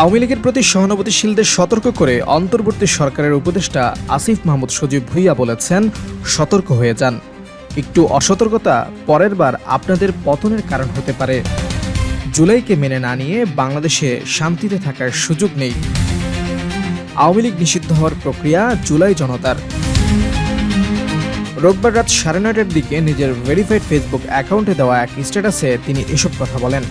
আওয়ামী লীগের প্রতি সহানুভূতিশীলদের সতর্ক করে অন্তর্বর্তী সরকারের উপদেষ্টা আসিফ মাহমুদ সজীব ভুইয়া বলেছেন, সতর্ক হয়ে যান। একটু অসতর্কতা পরের বার আপনাদের পতনের কারণ হতে পারে। জুলাইকে মেনে না নিয়ে বাংলাদেশে শান্তিতে থাকার সুযোগ নেই। আওয়ামী লীগ নিষিদ্ধ হওয়ার প্রক্রিয়া জুলাই জনতার। রোববার রাত সাড়ে নয়টার দিকে নিজের ভেরিফাইড ফেসবুক অ্যাকাউন্টে দেওয়া এক স্ট্যাটাসে তিনি এসব কথা বলেন।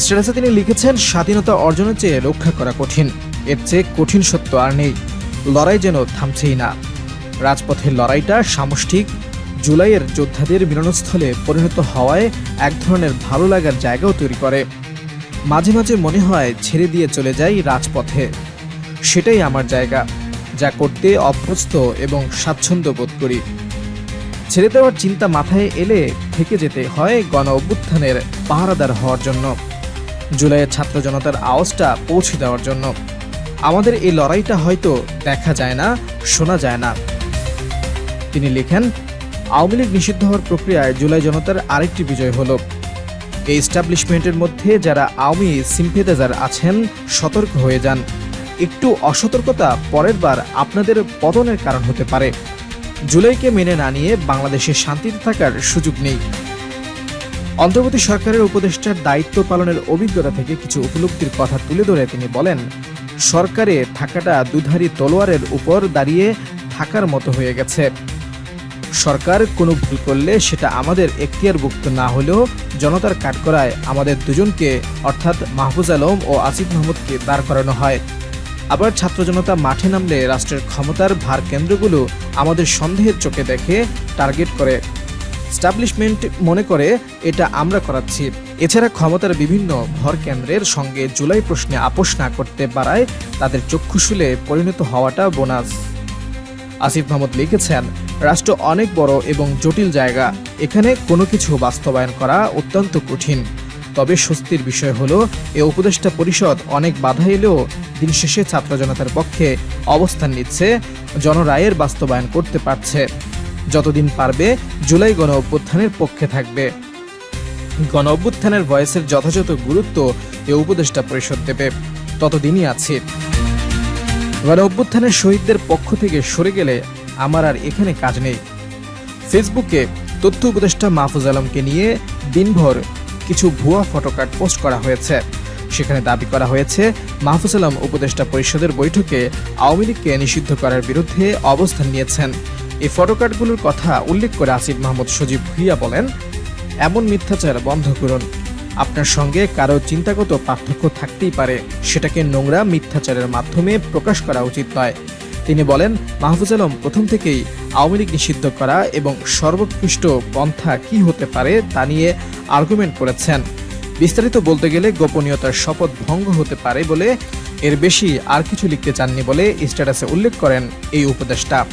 স্ট্যাটাসে তিনি লিখেছেন, স্বাধীনতা অর্জনের চেয়ে রক্ষা করা কঠিন। এর চেয়ে কঠিন সত্য আর নেই। লড়াই যেন থামছেই না। রাজপথের লড়াইটা সামষ্টিক। জুলাইয়ের যোদ্ধাদের মিলনস্থলে পরিণত হওয়ায় এক ধরনের ভালো লাগার জায়গাও তৈরি করে। মাঝে মাঝে মনে হয় ছেড়ে দিয়ে চলে যাই রাজপথে। সেটাই আমার জায়গা, যা করতে অভ্যস্ত এবং স্বাচ্ছন্দ্য বোধ করি। ছেড়ে দেওয়ার চিন্তা মাথায় এলে থেকে যেতে হয় গণ অভ্যুত্থানের পাহারাদার হওয়ার জন্য। জুলাইয়ের ছাত্র জনতার আওয়াজটা পৌঁছে দেওয়ার জন্য। আমাদের এই লড়াইটা হয়তো দেখা যায় না, শোনা যায় না। তিনি লেখেন, আওয়ামী লীগ নিষিদ্ধ হওয়ার প্রক্রিয়ায় জুলাই জনতার আরেকটি বিজয় হলো। এই এস্টাবলিশমেন্টের মধ্যে যারা আওয়ামী সিম্পেদাইজার আছেন, সতর্ক হয়ে যান। একটু অসতর্কতা পরের বার আপনাদের পতনের কারণ হতে পারে। জুলাইকে মেনে না নিয়ে বাংলাদেশে শান্তিতে থাকার সুযোগ নেই। অন্তর্বর্তী সরকারের উপদেষ্টার দায়িত্ব পালনের অভিজ্ঞতা থেকে কিছু উপলব্ধির কথা তুলে ধরে তিনি বলেন, সরকারে থাকাটা দুধারী তলোয়ারের উপর দাঁড়িয়ে থাকার মতো হয়ে গেছে। সরকার কোনো ভুল করলে সেটা আমাদের এখতিয়ারভুক্ত না হলেও জনতার কাঠকড়ায় আমাদের দুজনকে, অর্থাৎ মাহফুজ আলম ও আসিফ মাহমুদকে দাঁড় করানো হয়। আবার ছাত্র জনতা মাঠে নামলে রাষ্ট্রের ক্ষমতার ভার কেন্দ্রগুলো আমাদের সন্দেহের চোখে দেখে টার্গেট করে। স্টাবলিশমেন্ট মনে করে এটা আমরা করাচ্ছি। এছাড়া ক্ষমতার বিভিন্ন ভর কেন্দ্রের সঙ্গে জুলাই প্রশ্নে আপোষ না করতে পারায় তাদের চক্ষুশুলে পরিণত হওয়াটা বোনাস। আসিফ মাহমুদ লিখেছেন, রাষ্ট্র অনেক বড় এবং জটিল জায়গা। এখানে কোনো কিছু বাস্তবায়ন করা অত্যন্ত কঠিন। তবে স্বস্তির বিষয় হলো, এ উপদেষ্টা পরিষদ অনেক বাধা এলেও দিন শেষে ছাত্র জনতার পক্ষে অবস্থান নিচ্ছে, জনরায়ের বাস্তবায়ন করতে পারছে। যতদিন পারবে জুলাই গণ অভ্যুত্থানের পক্ষে থাকবে। গণ অভ্যুত্থানের ভয়েসের যথাযথ গুরুত্ব এ উপদেষ্টা পরিষদ দেবে। ততদিনই আছে। গণ অভ্যুত্থানের শহীদদের পক্ষ থেকে সরে গেলে আমার আর এখানে কাজ নেই। ফেসবুকে তথ্য উপদেষ্টা মাহফুজ আলমকে নিয়ে দিনভর কিছু ভুয়া ফটোকার্ড পোস্ট করা হয়েছে। সেখানে দাবি করা হয়েছে, মাহফুজ আলম উপদেষ্টা পরিষদের বৈঠকে আওয়ামী লীগকে নিষিদ্ধ করার বিরুদ্ধে অবস্থান নিয়েছেন। এই ফটোকার্ডগুলোর কথা উল্লেখ করে আসিফ মাহমুদ সজীব ভুইয়া বলেন, এমন মিথ্যাচার বন্ধ করুন। আপনার সঙ্গে কারও চিন্তাগত পার্থক্য থাকতেই পারে। সেটাকে নোংরা মিথ্যাচারের মাধ্যমে প্রকাশ করা উচিত নয়। তিনি বলেন, মাহফুজ আলম, প্রথম থেকেই আওয়ামী লীগ নিষিদ্ধ করা এবং সর্বোৎকৃষ্ট পন্থা কি হতে পারে তা নিয়ে আর্গুমেন্ট করেছেন। বিস্তারিত বলতে গেলে গোপনীয়তার শপথ ভঙ্গ হতে পারে বলে এর বেশি আর কিছু লিখতে চাননি বলে স্ট্যাটাসে উল্লেখ করেন এই উপদেষ্টা।